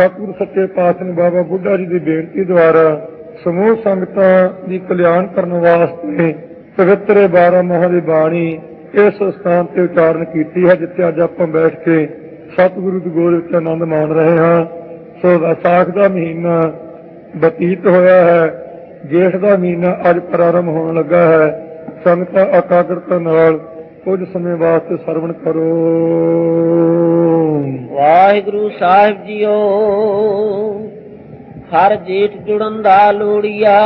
ਸਤਿਗੁਰ ਸੱਚੇ ਪਾਤਸ਼ਾਹ ਬਾਬਾ ਬੁੱਢਾ ਜੀ ਦੀ ਬੇਨਤੀ ਦੁਆਰਾ ਸਮੂਹ ਸੰਗਤਾਂ ਦੀ ਕਲਿਆਣ ਕਰਨ ਵਾਸਤੇ ਪਵਿੱਤਰ 12 ਮਹਾਂ ਦੀ ਬਾਣੀ ਇਸ ਸਥਾਨ ਤੇ ਉਚਾਰਨ ਕੀਤੀ ਹੈ, ਜਿੱਥੇ ਅੱਜ ਆਪਾਂ ਬੈਠ ਕੇ ਸਤਿਗੁਰੂ ਦੀ ਗੋਦ ਵਿੱਚ ਆਨੰਦ ਮਾਣ ਰਹੇ ਹਾਂ। ਸੋ ਵਿਸਾਖ ਦਾ ਮਹੀਨਾ ਬਤੀਤ ਹੋਇਆ ਹੈ, ਜੇਠ ਦਾ ਮਹੀਨਾ ਅੱਜ ਪ੍ਰਾਰੰਭ ਹੋਣ ਲੱਗਾ ਹੈ। ਸੰਗਤਾਂ ਇਕਾਗਰਤਾ ਨਾਲ ਕੁਝ ਸਮੇਂ ਵਾਸਤੇ ਸਰਵਣ ਕਰੋ। ਵਾਹਿਗੁਰੂ ਸਾਹਿਬ ਜੀਓ ਹਰ ਜੇਠ ਜੁੜਨ ਦਾ ਲੋੜੀਆ।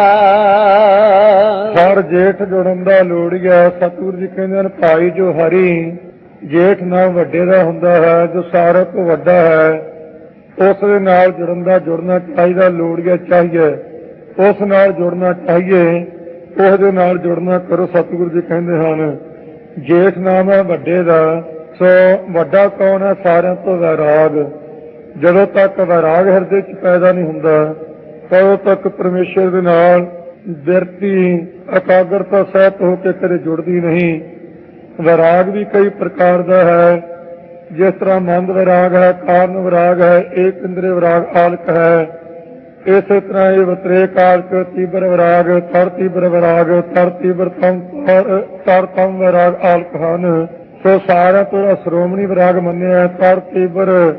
ਹਰ ਜੇਠ ਜੁੜਨ ਦਾ ਲੋੜੀਆ। ਸਤਿਗੁਰੂ ਜੀ ਕਹਿੰਦੇ ਨੇ ਭਾਈ ਜੋ ਹਰੀ ਜੇਠ ਨਾਲ ਵੱਡੇ ਦਾ ਹੁੰਦਾ ਹੈ ਜੋ ਸਾਰਿਆਂ ਤੋਂ ਵੱਡਾ ਹੈ ਉਸ ਦੇ ਨਾਲ ਜੁੜਨ ਦਾ ਜੁੜਨਾ ਚਾਹੀਦਾ ਲੋੜੀਆ ਚਾਹੀਏ। ਉਸ ਨਾਲ ਜੁੜਨਾ ਚਾਹੀਏ ਉਸ ਦੇ ਨਾਲ ਜੁੜਨਾ ਕਰੋ ਸਤਿਗੁਰੂ ਜੀ ਕਹਿੰਦੇ ਹਨ। ਜੇਠ ਨਾਮ ਹੈ ਵੱਡੇ ਦਾ, ਸੋ ਵੱਡਾ ਕੌਣ ਹੈ? ਸਾਰਿਆਂ ਤੋਂ ਵੈਰਾਗ। ਜਦੋਂ ਤੱਕ ਵੈਰਾਗ ਹਿਰਦੇ 'ਚ ਪੈਦਾ ਨਹੀਂ ਹੁੰਦਾ, ਤਦੋਂ ਤੱਕ ਪਰਮੇਸ਼ਰ ਦੇ ਨਾਲ ਬਿਰਤੀ ਇਕਾਗਰਤਾ ਸਹਿਤ ਹੋ ਕੇ ਕਦੇ ਜੁੜਦੀ ਨਹੀਂ। ਵਿਰਾਗ ਵੀ ਕਈ ਪ੍ਰਕਾਰ ਦਾ ਹੈ। ਜਿਸ ਤਰ੍ਹਾਂ ਮੰਦ ਵਿਰਾਗ ਹੈ, ਕਾਰਨ ਵਿਰਾਗ ਹੈ, ਏਕ ਇੰਦਰੀ ਵਿਰਾਗ ਆਲਕ ਹੈ। ਇਸੇ ਤਰ੍ਹਾਂ ਇਹ ਵਤਰੇ ਕਾਲਕ ਤੀਬਰ ਵਿਰਾਗ ਤਰ ਤੀਬਰ ਵਿਰਾਗ ਤਰ ਤੀਬਰ ਤਮ ਤਰ- ਤਰ ਤਮ ਵਿਰਾਗ ਆਲਕ ਹਨ। ਸੋ ਸਾਰਾ ਤੋਂ ਸ਼੍ਰੋਮਣੀ ਵਿਰਾਗ ਮੰਨਿਆ ਹੈ ਤਰ ਤੀਬਰ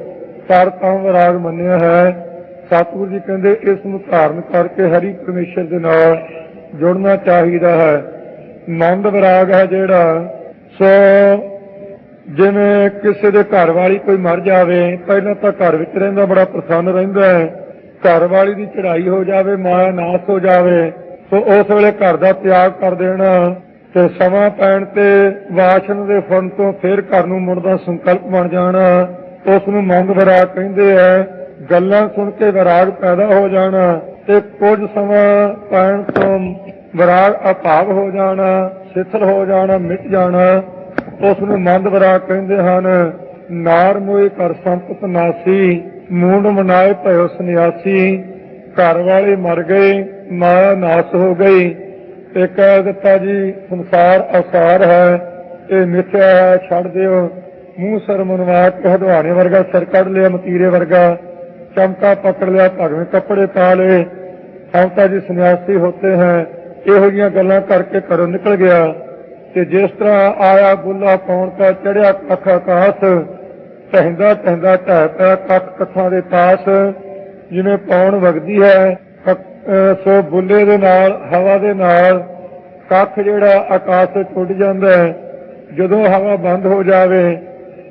ਤਰ ਤਮ ਵਿਰਾਗ ਮੰਨਿਆ ਹੈ। ਸਤਿਗੁਰੂ ਜੀ ਕਹਿੰਦੇ, ਇਸ ਨੂੰ ਧਾਰਨ ਕਰਕੇ ਹਰੀ ਪਰਮੇਸ਼ਰ ਦੇ ਨਾਲ ਜੁੜਨਾ ਚਾਹੀਦਾ ਹੈ। ਨੰਦ ਵਿਰਾਗ ਹੈ ਜਿਹੜਾ, ਸੋ ਜਿਵੇਂ ਕਿਸੇ ਦੇ ਘਰ ਵਾਲੀ ਕੋਈ ਮਰ ਜਾਵੇ, ਪਹਿਲਾਂ ਤਾਂ ਘਰ ਵਿੱਚ ਰਹਿੰਦਾ, ਬੜਾ ਪ੍ਰਸੰਨ ਰਹਿੰਦਾ ਹੈ। ਘਰ ਵਾਲੀ ਦੀ ਚੜ੍ਹਾਈ ਹੋ ਜਾਵੇ ਮਾਇਆ ਨਾਸ ਹੋ ਜਾਵੇ, ਸੋ ਉਸ ਵੇਲੇ ਘਰ ਦਾ ਤਿਆਗ ਕਰ ਦੇਣਾ ਤੇ ਸਮਾਂ ਪੈਣ ਤੇ ਵਾਸ਼ਨ ਦੇ ਫਨ ਤੋਂ ਫਿਰ ਘਰ ਨੂੰ ਮੁੜਨ ਦਾ ਸੰਕਲਪ ਬਣ ਜਾਣਾ। ਉਸ ਨੂੰ ਮੰਦ ਵਿਰਾਗ ਕਹਿੰਦੇ ਆ, ਗੱਲਾਂ ਸੁਣ ਕੇ ਵਿਰਾਗ ਪੈਦਾ ਹੋ ਜਾਣਾ ਤੇ ਕੁਝ ਸਮਾਂ ਪੈਣ ਤੋਂ ਵਿਰਾਗ ਅਭਾਵ ਹੋ ਜਾਣਾ, ਸਿਥਲ ਹੋ ਜਾਣਾ, ਮਿਟ ਜਾਣਾ। ਉਸ ਨੂੰ ਮੰਦ ਵਿਰਾਗ ਕਹਿੰਦੇ ਹਨ, ਨਾਰ ਮੋਏ ਕਰ ਸੰਪਤ ਨਾਸੀ ਮੂੰਡ ਮਨਾਏ ਭਇਓ ਸੰਨਿਆਸੀ, ਘਰ ਵਾਲੇ ਮਰ ਗਏ ਮਾਇਆ ਨਾਸ ਹੋ ਗਈ। ਤੇ ਕਹਿ ਦਿੱਤਾ ਜੀ, ਸੰਸਾਰ ਅਸਾਰ ਹੈ, ਇਹ ਮਿੱਥਿਆ ਹੈ, ਛੱਡ ਦਿਓ। ਮੂੰਹ ਸਰ ਮਨਵਾ ਕੇ ਹਦਵਾਣੇ ਵਰਗਾ, ਸਿਰ ਕੱਢ ਲਿਆ, ਮਤੀਰੇ ਵਰਗਾ। ਚਮਕਾ ਪਕੜ ਲਿਆ, ਭਗਵੇਂ ਕੱਪੜੇ ਪਾ ਲਏ। ਸੰਤਾ ਜੀ ਸੰਨਿਆਸੀ ਹੋਤੇ ਹੈ, ਇਹੋ ਜਿਹੀਆਂ ਗੱਲਾਂ ਕਰਕੇ ਘਰੋਂ ਨਿਕਲ ਗਿਆ। ਤੇ ਜਿਸ ਤਰ੍ਹਾਂ ਆਇਆ ਬੁੱਲਾ ਪੌਣ ਕਾ ਚੜਿਆ ਕੱਖ ਆਕਾਸ਼ ਟਹਿੰਦਾ ਟਹਿੰਦਾ ਢਹਿ ਪਿਆ ਕੱਖ ਕੱਖਾਂ ਦੇ ਪਾਸ ਜਿਵੇਂ ਪੌਣ ਵਗਦੀ ਹੈ ਸੋ ਬੁੱਲੇ ਦੇ ਨਾਲ, ਹਵਾ ਦੇ ਨਾਲ ਕੱਖ ਜਿਹੜਾ ਆਕਾਸ਼ ਤੋਂ ਟੁੱਟ ਜਾਂਦਾ ਹੈ। ਜਦੋਂ ਹਵਾ ਬੰਦ ਹੋ ਜਾਵੇ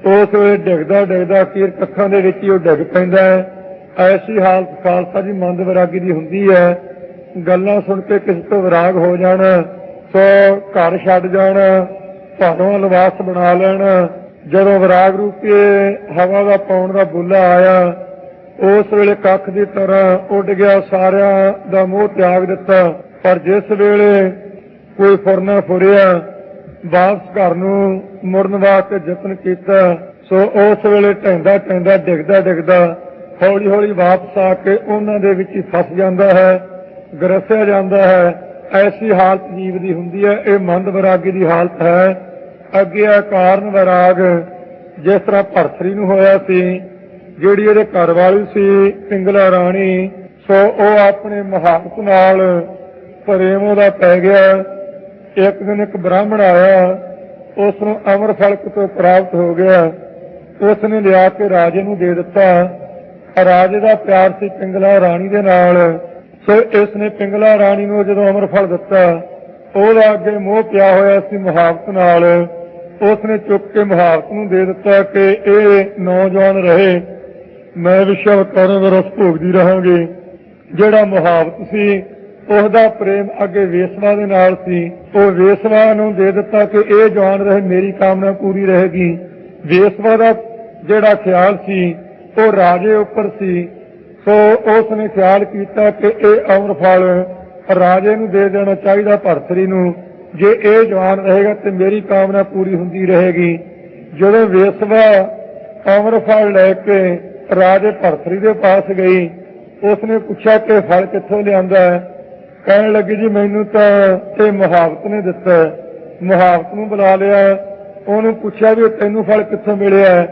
ਉਸ ਵੇਲੇ ਡਿੱਗਦਾ ਡਿੱਗਦਾ ਅਖੀਰ ਕੱਖਾਂ ਦੇ ਵਿੱਚ ਹੀ ਉਹ ਡਿੱਗ ਪੈਂਦਾ ਹੈ। ਐਸੀ ਹਾਲਤ ਖਾਲਸਾ ਦੀ ਮੰਦ ਵਿਰਾਗੀ ਦੀ ਹੁੰਦੀ ਹੈ। ਗੱਲਾਂ ਸੁਣ ਕੇ ਕਿਸੇ ਤੋਂ ਵਿਰਾਗ ਹੋ ਜਾਣਾ, ਸੋ ਘਰ ਛੱਡ ਜਾਣਾ ਭਾਰੋਂ ਲਿਬਾਸ ਬਣਾ ਲੈਣਾ ਜਦੋਂ ਵਿਰਾਗ ਰੂਪੀ ਹਵਾ ਦਾ ਪਾਉਣ ਦਾ ਬੁੱਲਾ ਆਇਆ, ਉਸ ਵੇਲੇ ਕੱਖ ਦੀ ਤਰ੍ਹਾਂ ਉੱਡ ਗਿਆ, ਸਾਰਿਆਂ ਦਾ ਮੋਹ ਤਿਆਗ ਦਿੱਤਾ। ਪਰ ਜਿਸ ਵੇਲੇ ਕੋਈ ਫੁਰਨਾ ਫੁਰਿਆ, ਵਾਪਸ ਘਰ ਨੂੰ ਮੁੜਨ ਵਾਸਤੇ ਯਤਨ ਕੀਤਾ, ਸੋ ਉਸ ਵੇਲੇ ਢੈਂਦਾ ਢੈਂਦਾ ਡਿੱਗਦਾ ਡਿੱਗਦਾ ਹੌਲੀ ਹੌਲੀ ਵਾਪਸ ਆ ਕੇ ਉਹਨਾਂ ਦੇ ਵਿੱਚ ਹੀ ਫਸ ਜਾਂਦਾ ਹੈ, ਗਰਸਿਆ ਜਾਂਦਾ ਹੈ। ਐਸੀ ਹਾਲਤ ਜੀਵ ਦੀ ਹੁੰਦੀ ਹੈ, ਇਹ ਮੰਦ ਵਿਰਾਗੀ ਦੀ ਹਾਲਤ ਹੈ ਅੱਗੇ ਆ ਕਾਰਨ ਵਿਰਾਗ ਜਿਸ ਤਰ੍ਹਾਂ ਭਰਥਰੀ ਨੂੰ ਹੋਇਆ ਸੀ, ਜਿਹੜੀ ਇਹਦੇ ਘਰ ਵਾਲੀ ਸੀ, ਪਿੰਗਲਾ ਰਾਣੀ, ਸੋ ਉਹ ਆਪਣੇ ਮਹਾਤਮ ਨਾਲ ਪ੍ਰੇਮ ਉਹਦਾ ਪੈ ਗਿਆ। ਇੱਕ ਦਿਨ ਇੱਕ ਬ੍ਰਾਹਮਣ ਆਇਆ ਉਸ ਨੂੰ ਅਮਰ ਫਲਕ ਤੋਂ ਪ੍ਰਾਪਤ ਹੋ ਗਿਆ। ਉਸ ਨੇ ਲਿਆ ਕੇ ਰਾਜੇ ਨੂੰ ਦੇ ਦਿੱਤਾ। ਰਾਜੇ ਦਾ ਪਿਆਰ ਸੀ ਪਿੰਗਲਾ ਰਾਣੀ ਦੇ ਨਾਲ। ਸੋ ਇਸ ਨੇ ਪਿੰਗਲਾ ਰਾਣੀ ਨੂੰ ਜਦੋਂ ਅਮਰ ਫਲ ਦਿੱਤਾ, ਉਹਦਾ ਅੱਗੇ ਮੋਹ ਪਿਆ ਹੋਇਆ ਸੀ ਮੁਹਾਬਤ ਨਾਲ। ਉਸ ਨੇ ਚੁੱਕ ਕੇ ਮੁਹਾਵਤ ਨੂੰ ਦੇ ਦਿੱਤਾ ਕਿ ਇਹ ਨੌਜਵਾਨ ਰਹੇ। ਮੈਂ ਵਿਸ਼ਵ ਕਰਨ ਦਾ ਰਸ ਭੋਗਦੀ ਰਹਾਂਗੀ। ਜਿਹੜਾ ਮੁਹਾਵਤ ਸੀ ਉਸ ਦਾ ਪ੍ਰੇਮ ਅੱਗੇ ਵੇਸਵਾ ਦੇ ਨਾਲ ਸੀ। ਉਹ ਵੇਸਵਾ ਨੂੰ ਦੇ ਦਿੱਤਾ ਕਿ ਇਹ ਜਵਾਨ ਰਹੇ, ਮੇਰੀ ਕਾਮਨਾ ਪੂਰੀ ਰਹੇਗੀ। ਵੇਸਵਾ ਦਾ ਜਿਹੜਾ ਖਿਆਲ ਸੀ, ਉਹ ਰਾਜੇ ਉੱਪਰ ਸੀ। ਸੋ ਉਸ ਨੇ ਖਿਆਲ ਕੀਤਾ ਕਿ ਇਹ ਅਮਰ ਫਲ ਰਾਜੇ ਨੂੰ ਦੇ ਦੇਣਾ ਚਾਹੀਦਾ ਭਰਤਰੀ ਨੂੰ। ਜੇ ਇਹ ਜਵਾਨ ਰਹੇਗਾ ਤੇ ਮੇਰੀ ਕਾਮਨਾ ਪੂਰੀ ਹੁੰਦੀ ਰਹੇਗੀ। ਜਦੋਂ ਵੇਸਵਾ ਅਮਰ ਫਲ ਲੈ ਕੇ ਰਾਜੇ ਭਰਤਰੀ ਦੇ ਪਾਸ ਗਈ, ਉਸਨੇ ਪੁੱਛਿਆ ਕਿ ਫਲ ਕਿੱਥੋਂ ਲਿਆਂਦਾ ਕਹਿਣ ਲੱਗੀ, ਜੀ, ਮੈਨੂੰ ਤਾਂ ਇਹ ਮੁਹਾਵਤ ਨੇ ਦਿੱਤਾ ਮੁਹਾਵਤ ਨੂੰ ਬੁਲਾ ਲਿਆ ਉਹਨੂੰ ਪੁੱਛਿਆ ਵੀ ਤੈਨੂੰ ਫਲ ਕਿੱਥੋਂ ਮਿਲਿਆ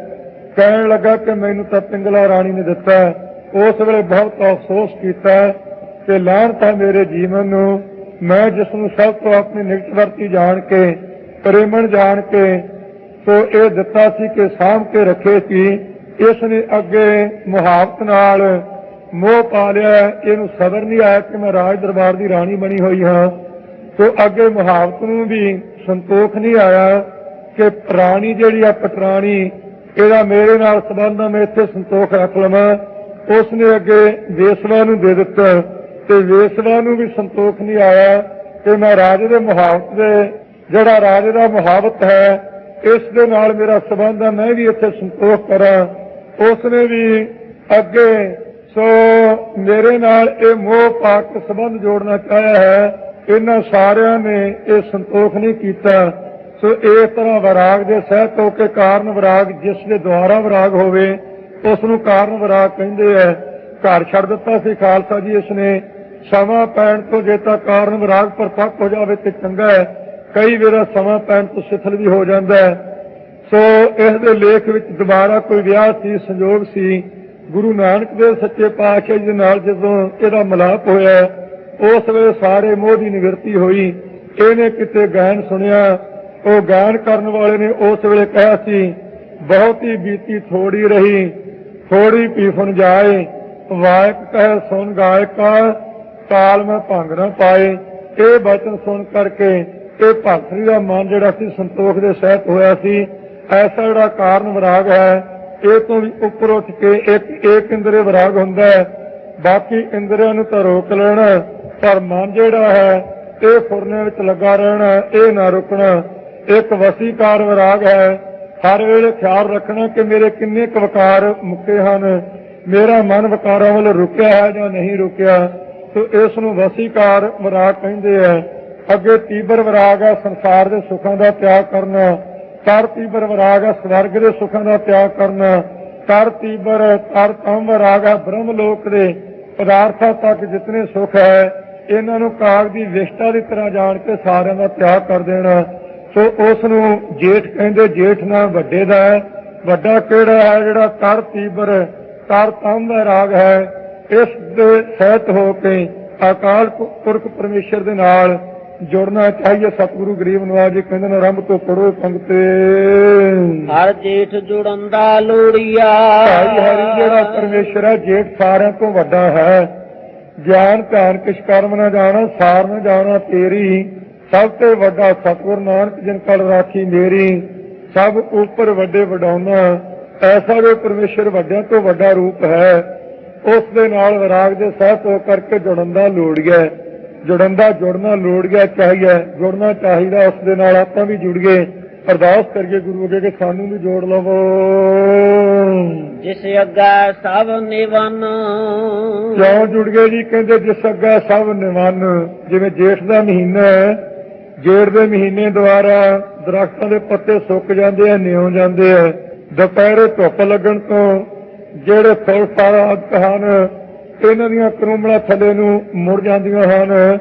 ਕਹਿਣ ਲੱਗਾ ਕਿ ਮੈਨੂੰ ਤਾਂ ਪਿੰਗਲਾ ਰਾਣੀ ਨੇ ਦਿੱਤਾ ਉਸ ਵੇਲੇ ਬਹੁਤ ਅਫਸੋਸ ਕੀਤਾ ਕਿ ਤਾਂ ਮੇਰੇ ਜੀਵਨ ਨੂੰ ਮੈਂ ਜਿਸ ਨੂੰ ਸਭ ਤੋਂ ਆਪਣੀ ਨਿਕਟਵਰਤੀ ਜਾਣ ਕੇ, ਪ੍ਰੇਮਣ ਜਾਣ ਕੇ, ਸੋ ਇਹ ਦਿੱਤਾ ਸੀ ਕਿ ਸਾਂਭ ਕੇ ਰੱਖੇ ਸੀ, ਇਸ ਨੇ ਅੱਗੇ ਮੁਹਾਵਤ ਨਾਲ ਮੋਹ ਪਾ ਲਿਆ, ਇਹਨੂੰ ਸਬਰ ਨਹੀਂ ਆਇਆ ਕਿ ਮੈਂ ਰਾਜ ਦਰਬਾਰ ਦੀ ਰਾਣੀ ਬਣੀ ਹੋਈ ਹਾਂ। ਸੋ ਅੱਗੇ ਮੁਹਾਵਤ ਨੂੰ ਵੀ ਸੰਤੋਖ ਨਹੀਂ ਆਇਆ ਕਿ ਪ੍ਰਾਣੀ ਜਿਹੜੀ ਆ ਪਟਰਾਣੀ, ਇਹਦਾ ਮੇਰੇ ਨਾਲ ਸੰਬੰਧ ਆ, ਮੈਂ ਇੱਥੇ ਸੰਤੋਖ ਰੱਖ ਲਵਾਂ। ਉਸ ਨੇ ਅੱਗੇ ਵੇਸਵਾ ਨੂੰ ਦੇ ਦਿੱਤਾ। ਤੇ ਵੇਸਵਾ ਨੂੰ ਵੀ ਸੰਤੋਖ ਨਹੀਂ ਆਇਆ ਕਿ ਮੈਂ ਰਾਜੇ ਦੇ ਮੁਹਾਵਤ ਦੇ ਜਿਹੜਾ ਰਾਜੇ ਦਾ ਮੁਹਾਵਤ ਹੈ, ਇਸ ਦੇ ਨਾਲ ਮੇਰਾ ਸੰਬੰਧ ਹੈ, ਮੈਂ ਵੀ ਇੱਥੇ ਸੰਤੋਖ ਕਰਾਂ। ਉਸ ਨੇ ਵੀ ਅੱਗੇ, ਸੋ ਮੇਰੇ ਨਾਲ ਇਹ ਮੋਹ ਪਾ ਕੇ ਸੰਬੰਧ ਜੋੜਨਾ ਚਾਹਿਆ ਹੈ, ਇਹਨਾਂ ਸਾਰਿਆਂ ਨੇ ਇਹ ਸੰਤੋਖ ਨਹੀਂ ਕੀਤਾ। ਸੋ ਇਸ ਤਰ੍ਹਾਂ ਵਿਰਾਗ ਦੇ ਸਹਿਤ ਹੋ ਕੇ ਕਾਰਨ ਵਿਰਾਗ, ਜਿਸ ਦੇ ਦੁਆਰਾ ਵਿਰਾਗ ਹੋਵੇ ਉਸ ਨੂੰ ਕਾਰਨ ਵਿਰਾਗ ਕਹਿੰਦੇ ਆ। ਘਰ ਛੱਡ ਦਿੱਤਾ ਸੀ ਖਾਲਸਾ ਜੀ, ਇਸ ਨੇ ਸਮਾਂ ਪੈਣ ਤੋਂ ਜੇ ਤਾਂ ਕਾਰਨ ਵਿਰਾਗ ਪਰਪੱਕ ਹੋ ਜਾਵੇ ਤੇ ਚੰਗਾ ਹੈ। ਕਈ ਵੇਰਾ ਸਮਾਂ ਪੈਣ ਤੋਂ ਸਿਥਲ ਵੀ ਹੋ ਜਾਂਦਾ ਹੈ। ਸੋ ਇਸ ਦੇ ਲੇਖ ਵਿੱਚ ਦੁਬਾਰਾ ਕੋਈ ਵਿਆਹ ਸੀ, ਸੰਜੋਗ ਸੀ। ਗੁਰੂ ਨਾਨਕ ਦੇਵ ਸੱਚੇ ਪਾਤਸ਼ਾਹ ਜੀ ਦੇ ਨਾਲ ਜਦੋਂ ਇਹਦਾ ਮਿਲਾਪ ਹੋਇਆ, ਉਸ ਵੇਲੇ ਸਾਰੇ ਮੋਹ ਦੀ ਨਿਵਰਤੀ ਹੋਈ। ਇਹਨੇ ਕਿਤੇ ਗਾਇਨ ਸੁਣਿਆ। ਉਹ ਗਾਇਨ ਕਰਨ ਵਾਲੇ ਨੇ ਉਸ ਵੇਲੇ ਕਿਹਾ ਸੀ, ਬਹੁਤੀ ਬੀਤੀ ਥੋੜੀ ਰਹੀ ਥੋੜੀ ਪੀਫਨ ਜਾਏ। ਵਾਇਕ ਕਹਿ ਸੁਣ ਗਾਇਕਾ ਕਾਲ ਮੈਂ ਭੰਗ ਨਾ ਪਾਏ, ਇਹ ਬਚਨ ਸੁਣ ਕਰਕੇ ਇਹ ਭਗਤਰੀ ਦਾ ਮਨ ਜਿਹੜਾ ਸੀ ਸੰਤੋਖ ਦੇ ਸਹਿਤ ਹੋਇਆ ਸੀ। ਐਸਾ ਜਿਹੜਾ ਕਾਰਨ ਵਿਰਾਗ ਹੈ, ਇਹ ਤੋਂ ਵੀ ਉੱਪਰ ਉੱਠ ਕੇ ਇੱਕ ਇੱਕ ਇੰਦਰੀ ਵਿਰਾਗ ਹੁੰਦਾ ਹੈ। ਬਾਕੀ ਇੰਦਰੀਆਂ ਨੂੰ ਤਾਂ ਰੋਕ ਲੈਣਾ, ਪਰ ਮਨ ਜਿਹੜਾ ਹੈ, ਇਹ ਫੁਰਨੇ ਵਿੱਚ ਲੱਗਾ ਰਹਿਣਾ, ਇਹ ਨਾ ਰੁਕਣਾ। ਇੱਕ ਵਸੀਕਾਰ ਵਿਰਾਗ ਹੈ, ਹਰ ਵੇਲੇ ਖਿਆਲ ਰੱਖਣਾ ਕਿ ਮੇਰੇ ਕਿੰਨੇ ਕੁ ਵਕਾਰ ਮੁੱਕੇ ਹਨ। ਮੇਰਾ ਮਨ ਵਕਾਰਾਂ ਵੱਲ ਰੁਕਿਆ ਹੈ ਜਾਂ ਨਹੀਂ ਰੁਕਿਆ? ਸੋ ਇਸ ਨੂੰ ਵਸੀਕਾਰ ਵਿਰਾਗ ਕਹਿੰਦੇ ਆ। ਅੱਗੇ ਤੀਬਰ ਵਿਰਾਗ ਹੈ ਸੰਸਾਰ ਦੇ ਸੁੱਖਾਂ ਦਾ ਤਿਆਗ ਕਰਨਾ। ਕਰ ਤੀਬਰ ਵਿਰਾਗ ਹੈ ਸਵਰਗ ਦੇ ਸੁੱਖਾਂ ਦਾ ਤਿਆਗ ਕਰਨਾ। ਕਰ ਤੀਬਰ ਕਰ ਤਮ ਵਿਰਾਗ ਹੈ ਬ੍ਰਹਮ ਲੋਕ ਦੇ ਪਦਾਰਥਾਂ ਤੱਕ ਜਿਤਨੇ ਸੁੱਖ ਹੈ, ਇਹਨਾਂ ਨੂੰ ਕਾਗ ਦੀ ਵਿਸ਼ਟਾ ਦੀ ਤਰ੍ਹਾਂ ਜਾਣ ਕੇ ਸਾਰਿਆਂ ਦਾ ਤਿਆਗ ਕਰ ਦੇਣਾ। ਸੋ ਉਸ ਨੂੰ ਜੇਠ ਕਹਿੰਦੇ, ਜੇਠ ਨਾਲ ਵੱਡੇ ਦਾ ਹੈ। ਵੱਡਾ ਕਿਹੜਾ ਹੈ ਜਿਹੜਾ ਕਰ ਤੀਬਰ ਕਰ ਤਮ ਵਿਰਾਗ ਹੈ? ਇਸ ਦੇ ਸਹਿਤ ਹੋ ਕੇ ਅਕਾਲ ਪੁਰਖ ਪਰਮੇਸ਼ਰ ਦੇ ਨਾਲ ਜੁੜਨਾ ਚਾਹੀਏ। ਸਤਿਗੁਰੂ ਗਰੀਬ ਨਵਾਜ ਜੀ ਕਹਿੰਦੇ ਨੇ ਆਰੰਭ ਤੋਂ ਪੜੋ ਪੰਕਤੇ ਹਰ ਜੇਠ ਜੁੜਨ ਦਾ ਲੋੜੀਆ। ਭਾਈ ਹਰੀ ਜਿਹੜਾ ਪਰਮੇਸ਼ਰ ਹੈ ਜੇਠ ਸਾਰਿਆਂ ਤੋਂ ਵੱਡਾ ਹੈ। ਗਿਆਨ ਧਿਆਨ ਕਿਛ ਕਰਮ ਨਾ ਜਾਣਾ ਸਾਰ ਨਾ ਜਾਣਾ ਤੇਰੀ। ਸਭ ਤੋਂ ਵੱਡਾ ਸਤਿਗੁਰ ਨਾਨਕ ਜਿਨ ਕਲ ਰਾਖੀ ਮੇਰੀ। ਸਭ ਉੱਪਰ ਵੱਡੇ ਵਡਾਉਣਾ। ਐਸਾ ਜੋ ਪਰਮੇਸ਼ਰ ਵੱਡਿਆਂ ਤੋਂ ਵੱਡਾ ਰੂਪ ਹੈ। ਉਸ ਦੇ ਨਾਲ ਵਿਰਾਗ ਦੇ ਸਹਿਤ ਹੋ ਕਰਕੇ ਜੁੜਨ ਦਾ ਲੋੜ ਹੈ ਜੁੜਨ ਦਾ ਜੁੜਨਾ ਲੋੜ ਗਿਆ ਚਾਹੀਏ ਜੁੜਨਾ ਚਾਹੀਦਾ ਉਸ ਦੇ ਨਾਲ ਆਪਾਂ ਵੀ ਜੁੜ ਗਏ। ਅਰਦਾਸ ਕਰੀਏ ਗੁਰੂ ਅੱਗੇ ਕਿ ਸਾਨੂੰ ਵੀ ਜੋੜ ਲਵੋ। ਜਿਸ ਅੱਗਾ ਸਭ ਨਿਵਨ। ਕਿਉਂ ਜੁੜ ਗਏ ਜੀ? ਕਹਿੰਦੇ ਜਿਸ ਅੱਗਾ ਸਭ ਨਿਵਨ ਜਿਵੇਂ ਜੇਠ ਦਾ ਮਹੀਨਾ ਹੈ ਜੇਠ ਦੇ ਮਹੀਨੇ ਦੁਆਰਾ ਦਰਖਤਾਂ ਦੇ ਪੱਤੇ ਸੁੱਕ ਜਾਂਦੇ ਆ ਨਿਉ ਜਾਂਦੇ ਆ। ਦੁਪਹਿਰੇ ਧੁੱਪ ਲੱਗਣ ਤੋਂ ਜਿਹੜੇ ਫੁੱਲ ਫਲ ਆਦਿਕ ਹਨ, ਇਹਨਾਂ ਦੀਆਂ ਕਰੂਮਲਾ ਥੱਲੇ ਨੂੰ ਮੁੜ ਜਾਂਦੀਆਂ ਹਨ।